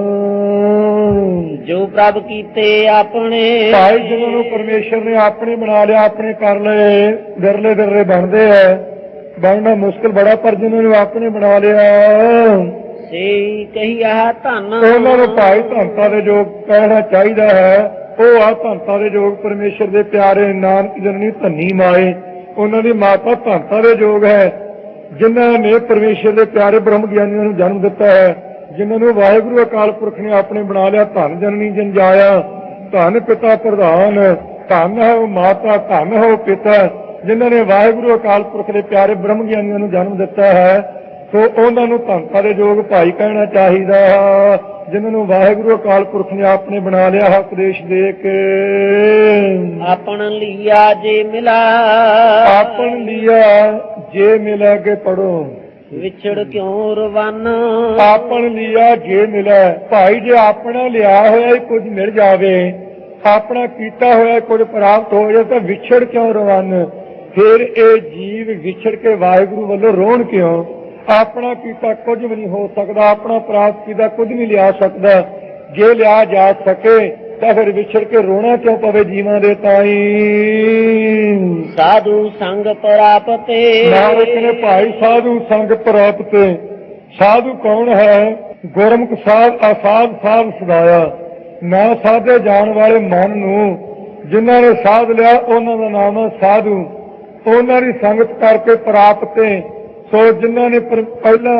ਜੋ ਪ੍ਰਭ ਕੀਤੇ ਆਪਣੇ ਭਾਈ ਜਿਨ੍ਹਾਂ ਨੂੰ ਪਰਮੇਸ਼ਰ ਨੇ ਆਪਣੇ ਬਣਾ ਲਿਆ ਆਪਣੇ ਕਰ ਲਏ ਦਰਲੇ ਦਰਲੇ ਬਣਦੇ ਆ। ਬਣਨਾ ਮੁਸ਼ਕਲ ਬੜਾ ਪਰ ਜਿਨ੍ਹਾਂ ਨੂੰ ਆਪਣੇ ਬਣਾ ਲਿਆ ਸੇ ਕਹੀਆ ਧਨ ਉਹਨਾਂ ਨੂੰ ਭਾਈ ਧੰਤਾ ਦੇ ਯੋਗ ਕਹਿਣਾ ਚਾਹੀਦਾ ਹੈ। ਉਹ ਆ ਧੰਤਾ ਦੇ ਯੋਗ ਪਰਮੇਸ਼ਰ ਦੇ ਪਿਆਰੇ ਨਾਨਕ ਜਨਨੀ ਧੰਨੀ ਮਾਏ। ਉਹਨਾਂ ਦੀ ਮਾਤਾ ਧੰਤਾ ਦੇ ਯੋਗ ਹੈ। ਜਿਨ੍ਹਾਂ ਨੇ ਪਰਮੇਸ਼ਰ ਦੇ ਪਿਆਰੇ ਬ੍ਰਹਮ ਗਿਆਨੀਆਂ ਨੂੰ ਜਨਮ ਦਿੱਤਾ ਹੈ। ਜਿਨ੍ਹਾਂ ਨੂੰ ਵਾਹਿਗੁਰੂ ਅਕਾਲ ਪੁਰਖ ਨੇ ਆਪਣੇ ਬਣਾ ਲਿਆ ਧੰਨ ਜਨਨੀ ਜਨਜਾਇਆ ਧੰਨ ਪਿਤਾ ਪ੍ਰਧਾਨ, ਧੰਨ ਹੈ ਉਹ ਮਾਤਾ, ਧੰਨ ਹੈ ਉਹ ਪਿਤਾ। ਜਿਨ੍ਹਾਂ ਨੇ ਵਾਹਿਗੁਰੂ ਅਕਾਲ ਪੁਰਖ ਦੇ ਪਿਆਰੇ ਬ੍ਰਹਮ ਗਿਆਨੀਆਂ ਨੂੰ ਜਨਮ ਦਿੱਤਾ ਹੈ। ਸੋ ਉਹਨਾਂ ਨੂੰ ਧੰਤਾ ਦੇ ਯੋਗ ਭਾਈ ਕਹਿਣਾ ਚਾਹੀਦਾ ਜਿਨ੍ਹਾਂ ਨੂੰ ਵਾਹਿਗੁਰੂ ਅਕਾਲ ਪੁਰਖ ਨੇ ਆਪਣੇ ਬਣਾ ਲਿਆ ਹੈ ਉਪਦੇਸ਼ ਦੇ ਕੇ। ਆਪਣ ਲਿਆ ਜੇ ਮਿਲਾ। ਆਪਨ ਲਿਆ ਜੇ ਮਿਲਾ ਕੇ ਪੜੋ ਵਿਛੜ ਕਿਉਂ ਰਵਨ? ਆਪਨ ਲਿਆ ਜੇ ਮਿਲੇ। ਭਾਈ ਜੇ ਆਪਣਾ ਲਿਆ ਹੋਇਆ ਹੀ ਕੁਝ ਮਿਲ ਜਾਵੇ ਆਪਣਾ ਕੀਤਾ ਹੋਇਆ ਕੁਝ ਪ੍ਰਾਪਤ ਹੋ ਜਾਏ ਤਾਂ ਵਿਛੜ ਕਿਉਂ ਰਵਨ? ਫਿਰ ਇਹ ਜੀਵ ਵਿਛੜ ਕੇ ਵਾਹਿਗੁਰੂ ਵੱਲੋਂ ਰੋਣ ਕਿਉਂ? ਆਪਣਾ ਕੀਤਾ ਕੁਝ ਵੀ ਨਹੀਂ ਹੋ ਸਕਦਾ ਆਪਣਾ ਪ੍ਰਾਪਤ ਕੀਤਾ ਕੁਝ ਨਹੀਂ ਲਿਆ ਸਕਦਾ। ਜੇ ਲਿਆ ਜਾ ਸਕੇ ਤਾਂ ਫਿਰ ਵਿਛੜ ਕੇ ਰੋਣਾ ਕਿਉਂ ਪਵੇ ਜੀਵਾਂ ਦੇ ਤਾਈ? ਸਾਧੂ ਸੰਗ ਪ੍ਰਾਪਤੇ। ਨਾਨਕ ਨੇ ਭਾਈ ਸਾਧੂ ਸੰਗ ਪ੍ਰਾਪਤ। ਸਾਧੂ ਕੌਣ ਹੈ? ਗੁਰਮੁਖ ਸਾਧ ਅਸਾਧ ਸਾਧ ਸਦਾਇਆ। ਨਾ ਸਾਧੇ ਜਾਣ ਵਾਲੇ ਮਨ ਨੂੰ। ਜਿਨ੍ਹਾਂ ਨੇ ਸਾਧ ਲਿਆ ਉਹਨਾਂ ਦਾ ਨਾਮ ਹੈ ਸਾਧੂ। ਉਹਨਾਂ ਦੀ ਸੰਗਤ ਕਰਕੇ ਪ੍ਰਾਪਤ। ਸੋ ਜਿਨ੍ਹਾਂ ਨੇ ਪਹਿਲਾਂ